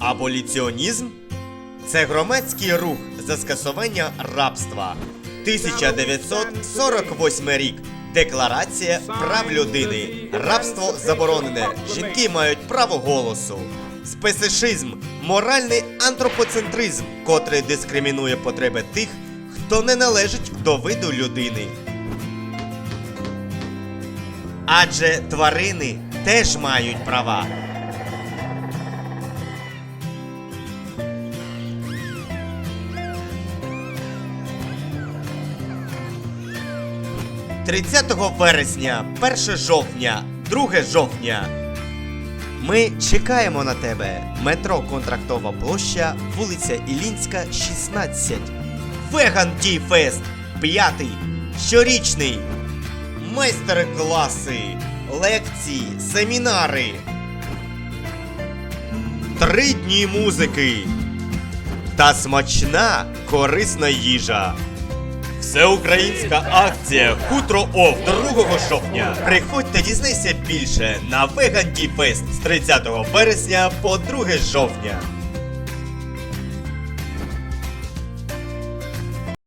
Аболіціонізм це громадський рух за скасування рабства. 1948 рік. Декларація прав людини. Рабство заборонене. Жінки мають право голосу. Спесишизм моральний антропоцентризм, котрий дискримінує потреби тих, хто не належить до виду людини. Адже тварини теж мають права. – 30 вересня, 1 жовтня, 2 жовтня. Ми чекаємо на тебе. Метро Контрактова площа, вулиця Ілінська, 16. Веган Ті Фест. П'ятий. Щорічний. Майстер-класи, лекції, семінари. Три дні музики. Та смачна корисна їжа. Всеукраїнська акція Хутро Ов 2 жовтня. Приходь та дізнайся більше на Веган Tea Fest з 30 вересня по 2 жовтня.